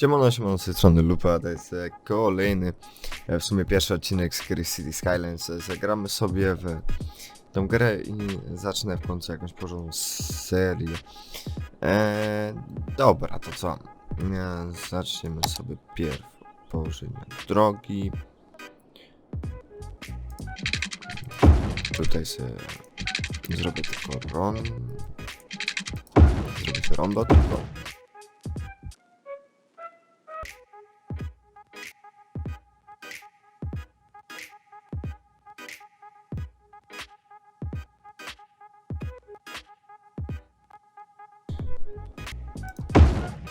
Siemano, siemano, z tej strony Lupa, to jest e, kolejny, e, w sumie pierwszy odcinek z gry City Skylines. E, Zagramy sobie w tą grę i zacznę w końcu jakąś porządną serię. E, dobra, to co? Zaczniemy sobie pierw położenia drogi. Tutaj sobie zrobię tylko ron. Zrobię rondo tylko.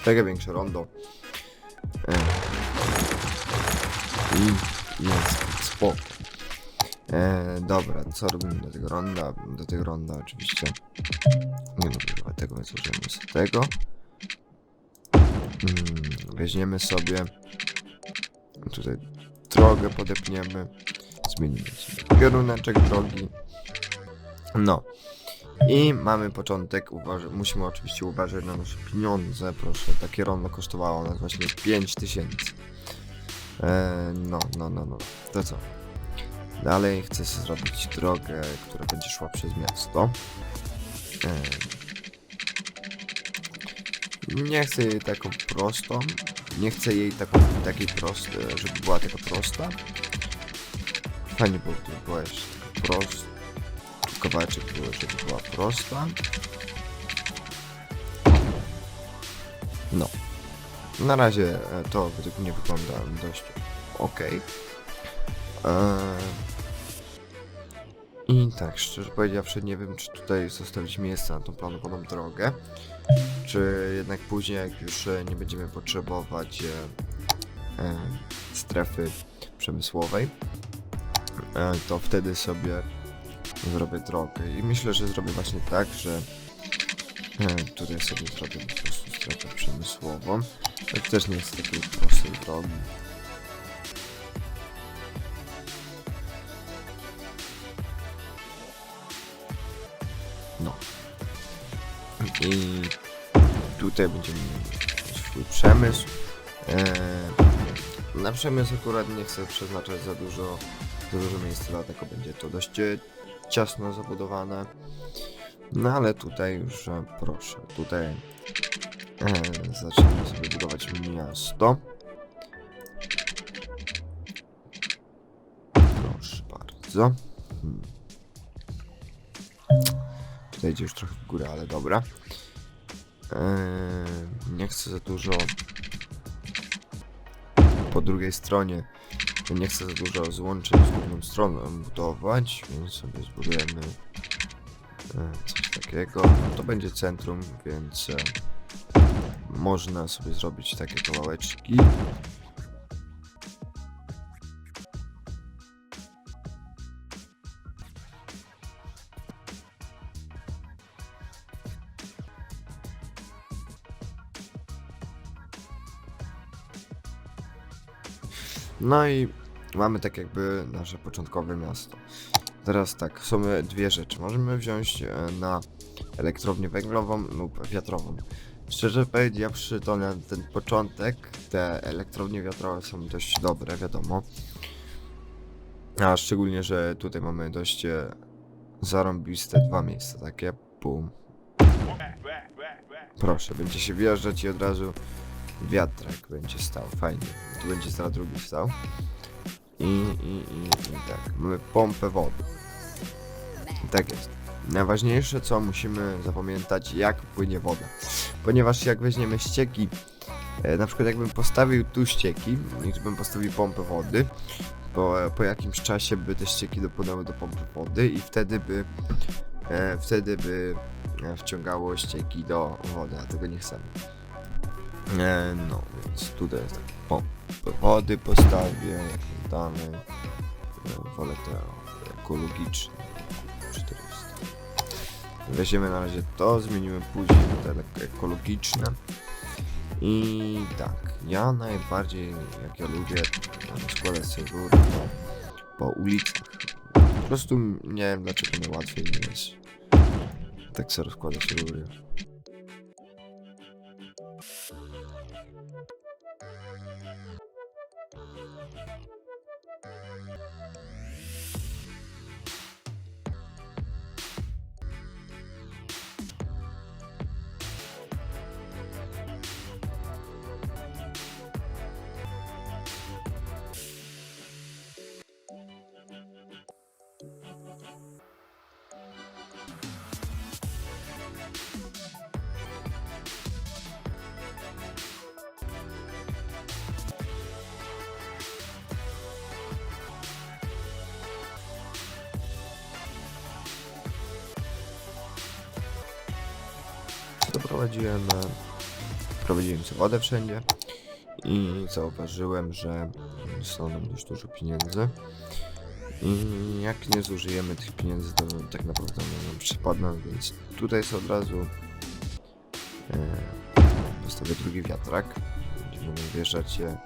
Takie większe rondo. E. I jest spoko. E, dobra, co robimy do tego ronda? Do tego ronda oczywiście nie chyba tego, więc użyjemy sobie tego. Mm, weźmiemy sobie tutaj drogę podepniemy. Zmienimy sobie drogi. No. I mamy początek, uważ- musimy oczywiście uważać na nasze pieniądze, proszę, takie rondo kosztowało nas właśnie 5000. Eee, no, no, no, no, to co? Dalej chcę sobie zrobić drogę, która będzie szła przez miasto. Eee, nie chcę jej taką prostą, nie chcę jej taką, takiej prostej, żeby była taka prosta. Fajnie było, gdyby była jeszcze prosta kawałeczek było, żeby była prosta. No. Na razie e, to według mnie wygląda dość ok. I tak, szczerze powiedziawszy, nie wiem, czy tutaj zostawić miejsce na tą planowaną drogę, czy jednak później, jak już e, nie będziemy potrzebować e, e, strefy przemysłowej, e, to wtedy sobie zrobię drogę i myślę, że zrobię właśnie tak, że e, tutaj sobie zrobię po prostu strefę przemysłową. To też nie jest takiej prostej drogi. No. I tutaj będziemy mieli swój przemysł. E, na przemysł akurat nie chcę przeznaczać za dużo, za dużo miejsca, dlatego będzie to dość e, ciasno zabudowane. No ale tutaj już proszę, tutaj e, zaczniemy sobie budować miasto. Proszę bardzo. Hmm. Tutaj idzie już trochę w górę, ale dobra. E, nie chcę za dużo po drugiej stronie nie chcę za dużo złączeń z główną stroną budować, więc sobie zbudujemy e, coś takiego. To będzie centrum, więc e, można sobie zrobić takie kawałeczki. No i mamy tak jakby nasze początkowe miasto. Teraz tak, są dwie rzeczy. Możemy wziąć e, na elektrownię węglową lub wiatrową. Szczerze powiedziawszy, to na ten początek te elektrownie wiatrowe są dość dobre, wiadomo. A szczególnie, że tutaj mamy dość e, zarąbiste dwa miejsca, takie pum. Proszę, będzie się wjeżdżać i od razu wiatrak będzie stał, fajnie. Tu będzie zaraz drugi stał. I, i, i, i tak, mamy pompę wody. I tak jest. Najważniejsze co musimy zapamiętać, jak płynie woda. Ponieważ jak weźmiemy ścieki, e, na przykład jakbym postawił tu ścieki, i tu bym postawił pompę wody, po, po jakimś czasie by te ścieki dopłynęły do pompy wody i wtedy by e, wtedy by e, wciągało ścieki do wody, a tego nie chcemy. E, no, więc tutaj jest taki pompę wody postawię, dane. E, wolę te ekologiczne. 400. Weźmiemy na razie to, zmienimy później te ekologiczne. I tak, ja najbardziej, jak ja lubię składać sobie rury po, po ulicach. Po prostu nie wiem dlaczego najłatwiej mi jest tak sobie rozkładać rury. Doprowadziłem, e, prowadziłem sobie wodę wszędzie i zauważyłem, że są nam dość dużo pieniędzy. I jak nie zużyjemy tych pieniędzy, to tak naprawdę one nam przypadną, więc tutaj sobie od razu e, postawię drugi wiatrak. Będziemy wjeżdżać e,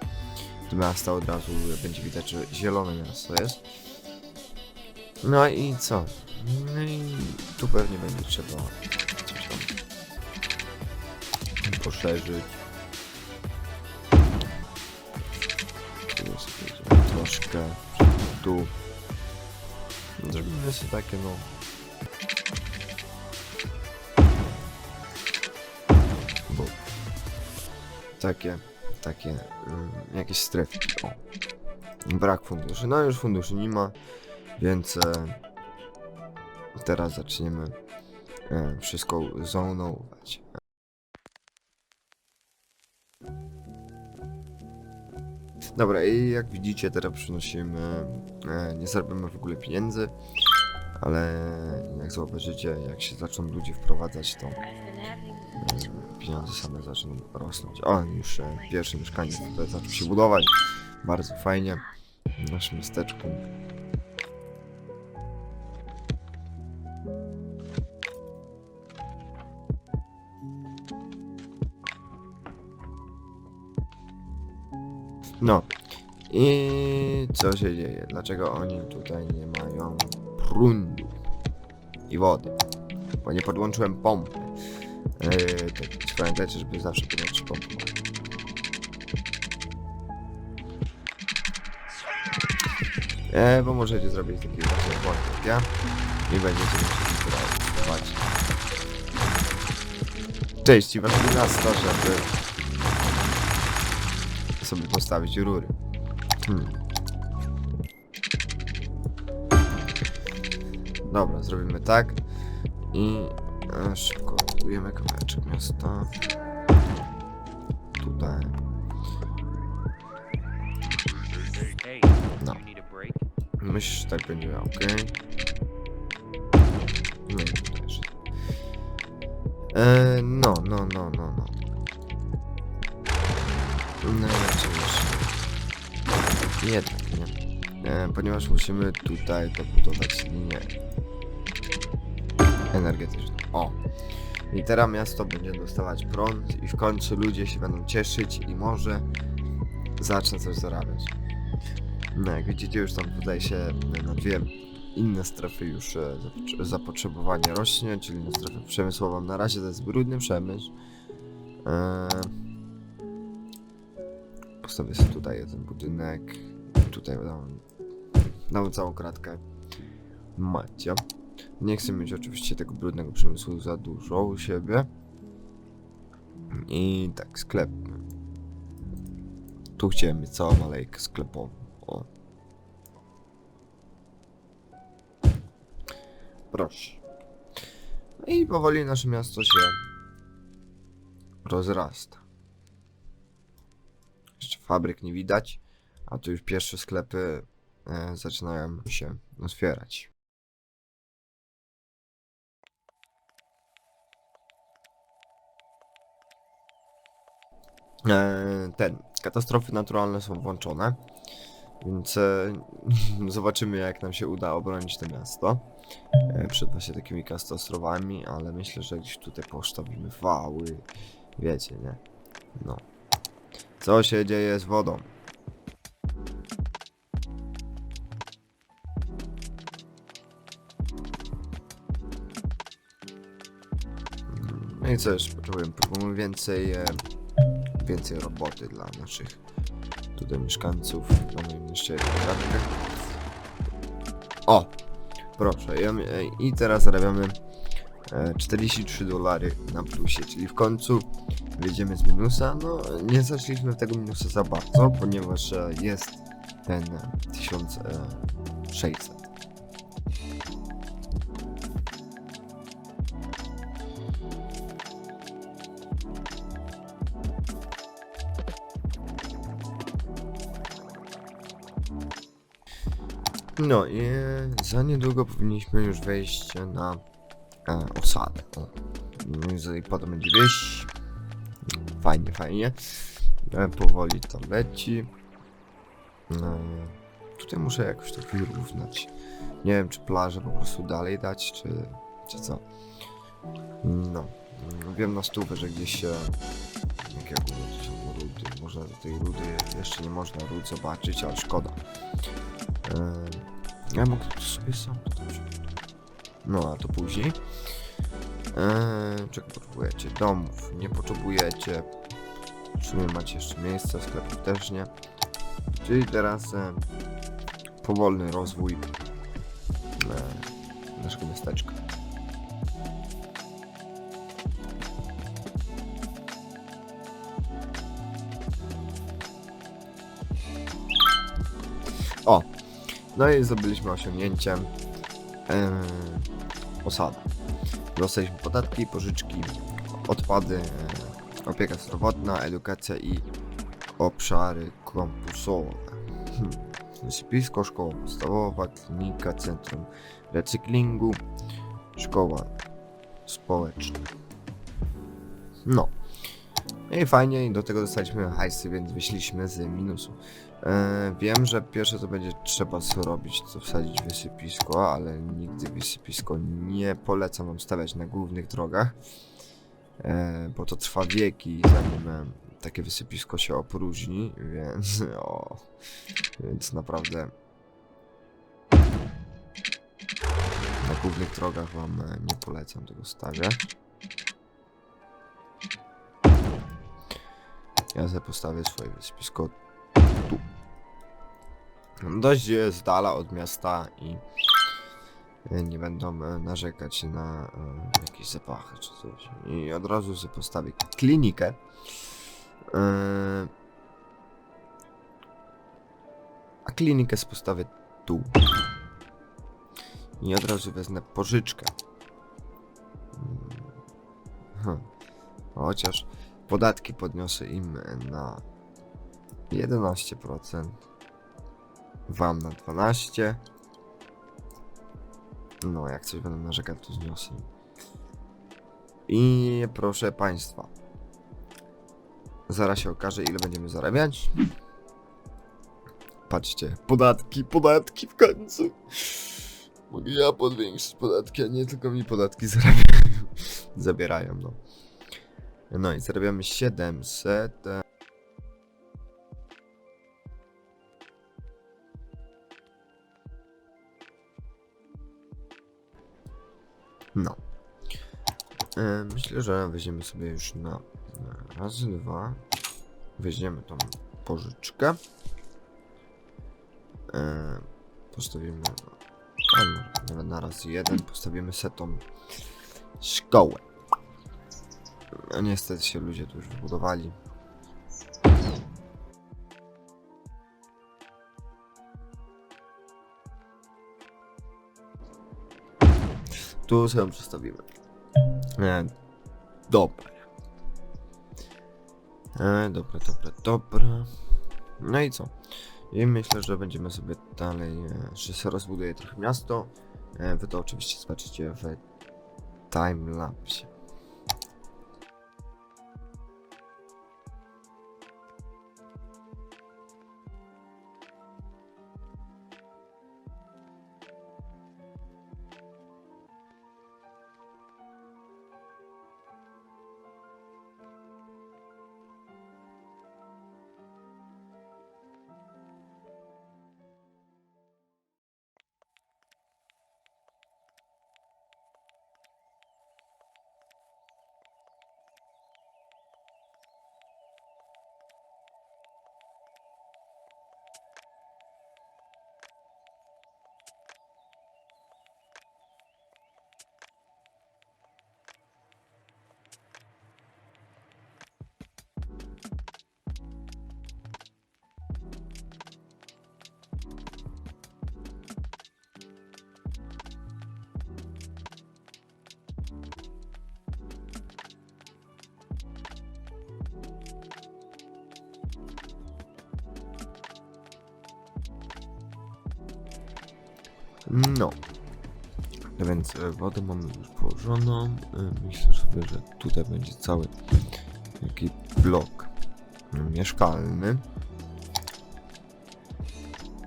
do miasta od razu, będzie widać, że zielone miasto jest. No i co? No i tu pewnie będzie trzeba poszerzyć. Troszkę tu. Zrobimy sobie takie no. Takie, takie mm, jakieś strefy. O. Brak funduszy. No już funduszy nie ma, więc e, teraz zaczniemy e, wszystko zonować. Dobra, i jak widzicie, teraz przynosimy, e, nie zarabiamy w ogóle pieniędzy, ale jak zauważycie, jak się zaczną ludzie wprowadzać, to e, pieniądze same zaczną rosnąć. O, już e, pierwsze mieszkanie tutaj zaczął się budować, bardzo fajnie, w naszym miasteczku. No. I co się dzieje? Dlaczego oni tutaj nie mają prądu i wody? Bo nie podłączyłem pompy. Tak, pamiętajcie, żeby zawsze podłączyć pompę. E, bo możecie zrobić taki właśnie błąd jak ja i będziecie musieli spróbować. Cześć, i was miasta, żeby sobie postawić rury. Hmm. Dobra, zrobimy tak. I e, szybko budujemy kawałeczek miasta. Tutaj. No. Myślę, że tak będzie ok. No i tutaj jeszcze. E, no, no, no, no, no. No. Jednak, nie? E, ponieważ musimy tutaj dobudować linię energetyczną. O! I teraz miasto będzie dostawać prąd i w końcu ludzie się będą cieszyć i może zacznę coś zarabiać. No jak widzicie już tam tutaj się na dwie inne strefy już e, zapotrzebowanie rośnie, czyli na strefę przemysłową na razie to jest brudny przemysł. E, Postawię sobie tutaj jeden budynek. Tutaj dam, dam całą kratkę. Macie. Nie chcę mieć oczywiście tego brudnego przemysłu za dużo u siebie. I tak, sklep. Tu chciałem mieć całą alejkę sklepową. O. Proszę. No i powoli nasze miasto się rozrasta. Jeszcze fabryk nie widać, a tu już pierwsze sklepy e, zaczynają się otwierać. E, ten, katastrofy naturalne są włączone, więc e, zobaczymy jak nam się uda obronić to miasto e, przed właśnie takimi katastrofami, ale myślę, że gdzieś tutaj postawimy wały, wiecie, nie? No. Co się dzieje z wodą? I co jeszcze potrzebujemy? Potrzebujemy więcej, e, więcej roboty dla naszych tutaj mieszkańców. Mamy jeszcze kratkę. O! Proszę. Ja, e, I teraz zarabiamy e, 43 dolary na plusie, czyli w końcu wyjdziemy z minusa. No, nie zaszliśmy w tego minusa za bardzo, ponieważ e, jest ten e, 1600. No i e, za niedługo powinniśmy już wejść na e, osadę. O. No i potem będzie wieś. Fajnie, fajnie. E, Powoli to leci. No, tutaj muszę jakoś to wyrównać. Nie wiem, czy plażę po prostu dalej dać, czy, czy co. No. Wiem na stówę, że gdzieś się... Jak ja mówię, to są rudy. Do tej rudy... Jeszcze nie można ród zobaczyć, ale szkoda. Eee, ja mogę to sobie sam. No, a to później. Eee, czego potrzebujecie? Domów nie potrzebujecie. W sumie macie jeszcze miejsce, sklepów też nie. Czyli teraz e, powolny rozwój e, naszego miasteczka. No i zdobyliśmy osiągnięcie e, osada. Dostaliśmy podatki, pożyczki, odpady, e, opieka zdrowotna, edukacja i obszary kampusowe. Hmm. Szkoła podstawowa, klinika, centrum recyklingu, szkoła społeczna. No. I fajnie, i do tego dostaliśmy hajsy, więc wyszliśmy z minusu. E, wiem, że pierwsze to będzie trzeba zrobić, to wsadzić wysypisko, ale nigdy wysypisko nie polecam wam stawiać na głównych drogach, e, bo to trwa wieki, zanim e, takie wysypisko się opróżni, więc o, więc naprawdę na głównych drogach wam e, nie polecam tego stawiać. Ja sobie postawię swoje wysypisko tu. Dość z dala od miasta i e, nie będą e, narzekać na e, jakieś zapachy czy coś. I od razu sobie postawię klinikę. A klinikę postawię tu. I od razu wezmę pożyczkę. Mm. Hm. Chociaż podatki podniosę im na 11%. Wam na 12%. No, jak coś będą narzekać, to zniosę. I proszę Państwa. Zaraz się okaże, ile będziemy zarabiać. Patrzcie, podatki, podatki w końcu. Mogę ja podwiększyć podatki, a nie tylko mi podatki zarabiają. Zabierają, no. No i zarabiamy 700. e, No. E, myślę, że weźmiemy sobie już na, razy dwa. Weźmiemy tą pożyczkę. E, postawimy. Na raz jeden postawimy setą szkołę. No niestety się ludzie tu już wybudowali. Tu sobie przestawimy. E, dobra. E, dobra, dobra, dobra. No i co? I myślę, że będziemy sobie dalej, e, że się rozbuduje trochę miasto. E, wy to oczywiście zobaczycie w timelapsie. No. No więc e, wodę mamy już położoną. E, Myślę sobie, że tutaj będzie cały taki blok mieszkalny.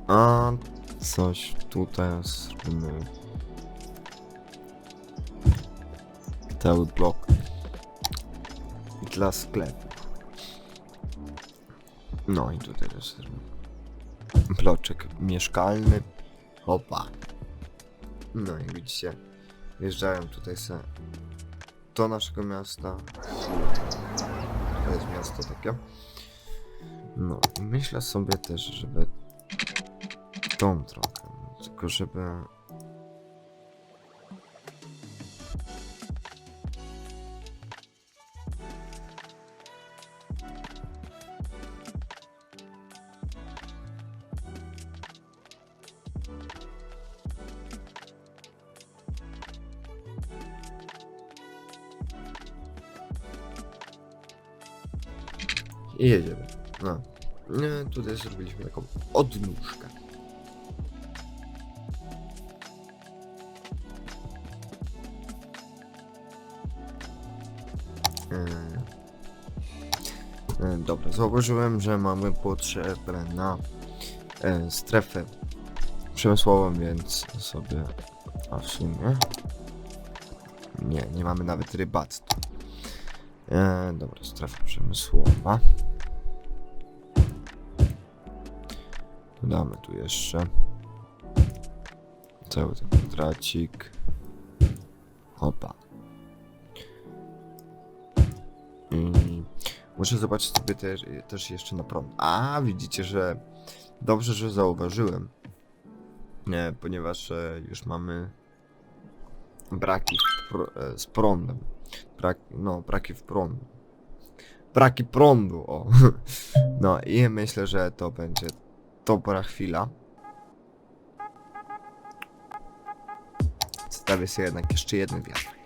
A coś tutaj zrobimy. Cały blok dla sklepu. No i tutaj też bloczek mieszkalny. Opa. No i widzicie, wjeżdżają tutaj se do naszego miasta. To jest miasto takie. No myślę sobie też, żeby tą trochę, tylko żeby I jedziemy. No. Nie, tutaj zrobiliśmy taką odnóżkę. E, e, Dobra, zauważyłem, że mamy potrzebę na e, strefę przemysłową, więc sobie. A w sumie. Nie, nie mamy nawet rybactwa. E, dobra, strefa przemysłowa. Damy tu jeszcze cały ten kwadracik. Opa. Muszę zobaczyć sobie też, też jeszcze na prąd. A, widzicie, że dobrze, że zauważyłem. Nie, ponieważ e, już mamy braki w e, z prądem. Brak, no, braki w prądu. Braki prądu, o. No i myślę, że to będzie dobra chwila. Stawię sobie jednak jeszcze jeden wiatrak.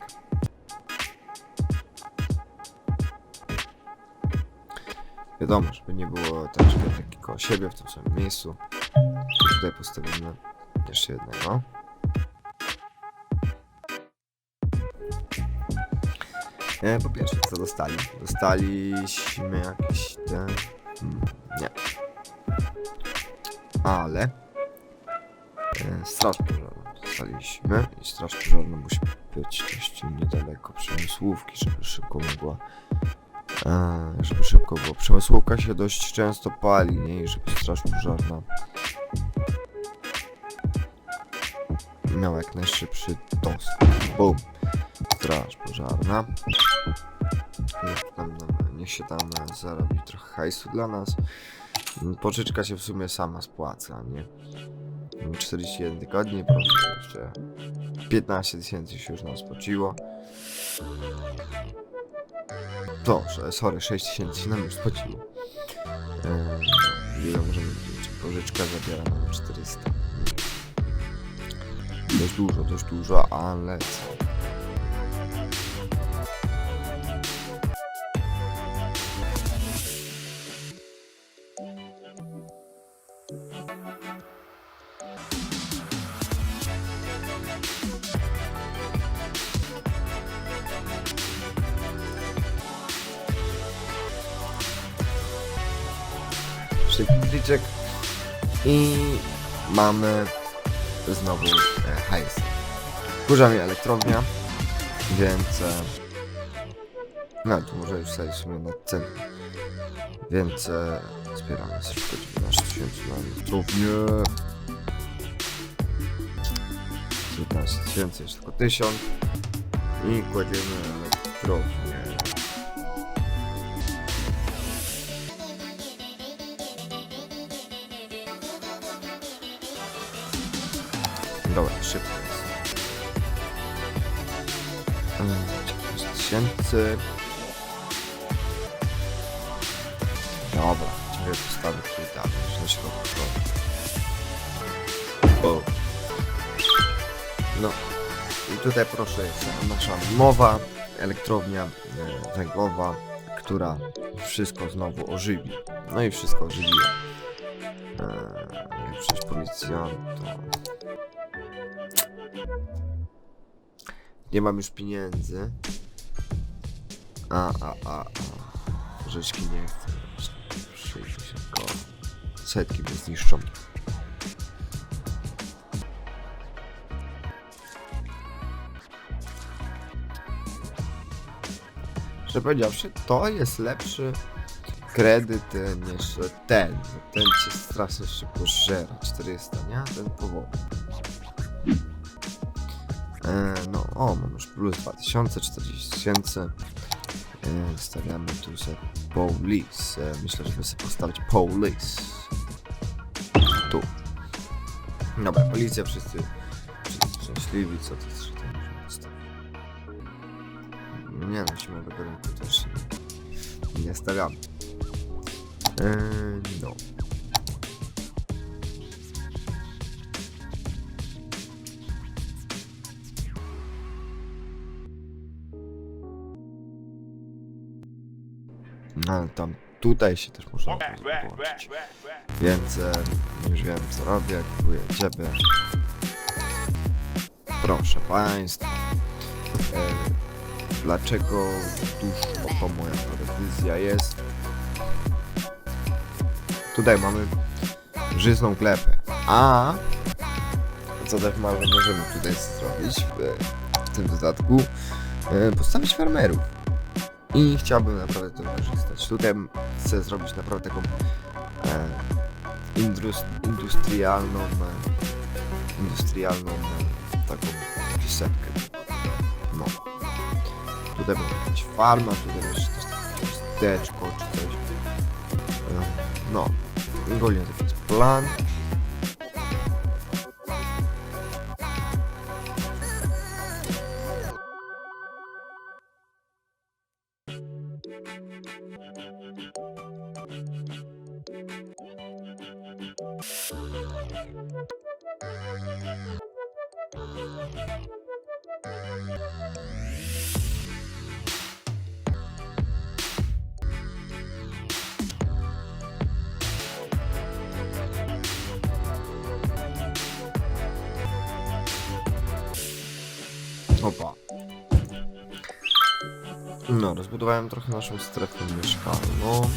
Wiadomo, żeby nie było tak, że koło siebie w tym samym miejscu. Tutaj postawimy jeszcze jednego. E, po pierwsze, co dostali? Dostaliśmy jakieś te... Hmm. Ale... E, straż pożarną dostaliśmy i straż pożarna musi być dość niedaleko przemysłówki, żeby szybko mogła... E, żeby szybko było. Przemysłówka się dość często pali, nie? I żeby straż pożarna miała jak najszybszy dostęp. Boom. Straż pożarna. Niech, tam, niech się tam zarobi trochę hajsu dla nas. Pożyczka się w sumie sama spłaca, nie? Mm, 41 tygodni, proszę, jeszcze 15 tysięcy się już nam spłaciło. Dobrze, sorry, 6 tysięcy się nam już spłaciło. Eee, ile możemy wziąć? Pożyczka zabiera nam 400. Dość dużo, dość dużo, ale co? Kliczek i mamy znowu e, hajs. Kurza mi elektrownia, więc e, no tu może już sobie w sumie na cen. Więc e, zbieramy szybko 19 tysięcy na elektrownię. 19 tysięcy, jeszcze tylko 1000 i kładziemy elektrownię. Dobra, szybko jest. Mm, 19 tysięcy. Dobra, ciebie postawię tutaj tam, już na środku. O. No. I tutaj proszę jest nasza nowa elektrownia e, węglowa, która wszystko znowu ożywi. No i wszystko ożywiła. Eee, większość policjantów. Nie mam już pieniędzy. A, a, a, a. Rzeczki nie chcę. 60 koła. Setki mnie zniszczą. Szczerze powiedziawszy, to jest lepszy kredyt e, niż ten. Ten cię strasznie szybko żera. 400, nie? Ten powoli. E, no, o, mam już plus 2000, 40 tysięcy. E, stawiamy tu sobie police. E, myślę, żeby sobie postawić police. Tu. Dobra, policja, wszyscy, wszyscy szczęśliwi, co to jeszcze tam możemy postawić? Nie no, zimowego rynku też nie, stawiamy. E, no. No, ale tam tutaj się też można włączyć. Więc e, już wiem co robię, kupuję ciebie. Proszę Państwa. E, dlaczego tuż oto moja telewizja jest? Tutaj mamy żyzną klepę. A co też mamy, możemy tutaj zrobić w, w tym dodatku? E, postawić farmerów. I chciałbym naprawdę to wykorzystać. Tutaj chcę zrobić naprawdę taką e, indus, industrialną, e, industrialną e, taką wysepkę. No. Tutaj będzie jakaś farma, tutaj będzie też takie miasteczko czy coś. E, no. Ogólnie taki jest plan. Rozbudowałem trochę naszą strefę mieszkalną.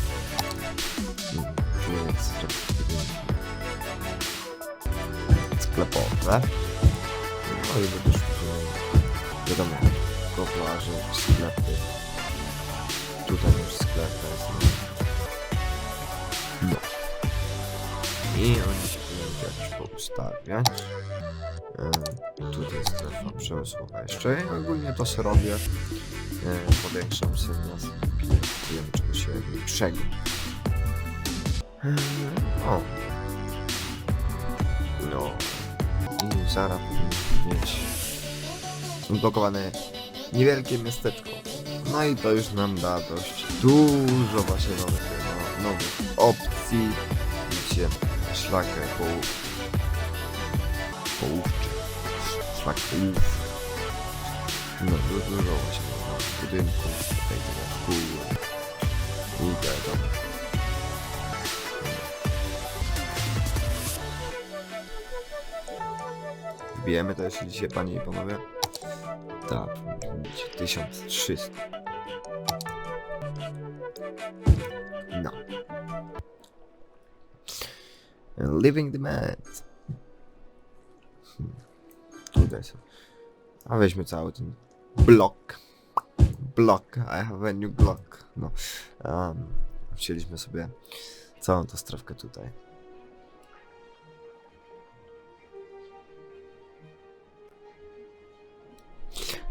Więc sklepowe. No i szukał, wiadomo, koplaże, sklepy. Tutaj już sklep jest. No. no. I oni się powinni jakoś poustawiać. E, Tutaj strefa przemysłowa jeszcze. I ogólnie to sobie robię. Powiększam sobie miasto. Kupujemy czegoś większego. E, O. No. I zaraz powinniśmy mieć zblokowane niewielkie miasteczko. No i to już nam da dość dużo właśnie nowych, no, nowych opcji. Widzicie, szlak po, połówczy. Szlak połówczy. No, dużo właśnie budynków, tutaj. Wbijemy to jeszcze dzisiaj, panie i panowie. Tak, powinno być 1300. No. Living demand. Hmm. Tutaj są. A weźmy cały ten blok. Block. I have a new block. No. Um, wzięliśmy sobie całą tą strefkę tutaj.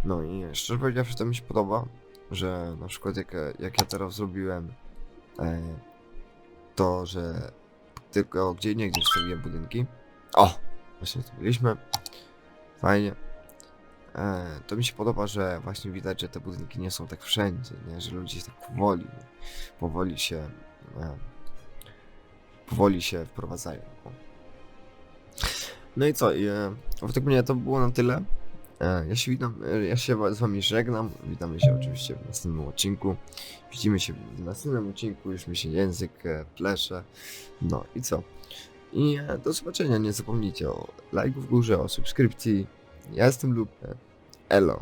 No i szczerze powiedziawszy to mi się podoba, że na przykład jak, jak ja teraz zrobiłem e, to, że tylko gdzie nie gdzie wstawiłem budynki. O! Właśnie tu byliśmy. Fajnie. E, to mi się podoba, że właśnie widać, że te budynki nie są tak wszędzie, nie? że ludzie się tak powoli, powoli się e, powoli się wprowadzają. O. No i co? E, według mnie to było na tyle. Ja się witam, ja się z wami żegnam. Witamy się oczywiście w następnym odcinku. Widzimy się w następnym odcinku, już mi się język plesze. No i co? I do zobaczenia, nie zapomnijcie o lajku w górze, o subskrypcji. Ja jestem Luke. Elo.